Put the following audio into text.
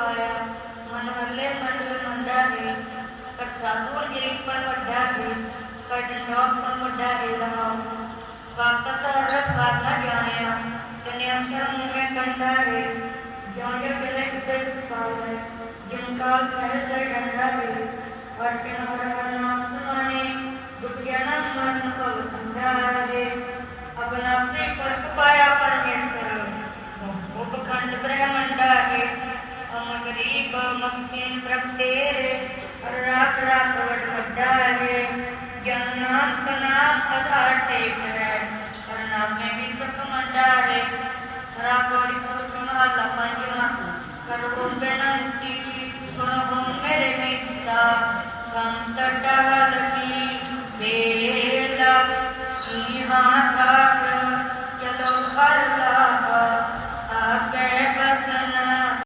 ਪਾਇਆ ਮਨ ਹੱਲੇ ਮਨ ਮੰਦਾ ਹੈ ਕਰ ਸਾਧੂ ਜੀ ਪਰ ਵੱਡਾ ਹੈ ਕਰ ਡੰਡੋਸ ਪਰ ਵੱਡਾ ਹੈ ਲਹਾਉ ਵਕਤ ਰਸ ਬਾਤ ਨਾ ਜਾਣਿਆ ਤਨੇ ਅਮਸ਼ਰ ਮੂਹੇ ਕੰਡਾ ਹੈ ਜਿਉਂ ਜਿਉਂ ਚਲੇ ਕਿਤੇ ਕਾਲ ਹੈ ਜਿਨ ਕਾਲ ਸਹਿ ਸਹਿ ਡੰਡਾ ਹੈ गरीब मस्किन और रात रात वट वड्डा है। जन नाम का नाम आधार टेक है और नाम में भी सुख मंडा है। हरा कौड़ी पुरुष हाला पंजवा करोड़ों बेनंती सुन हो मेरे मिता संत टहल की बेला सिंहा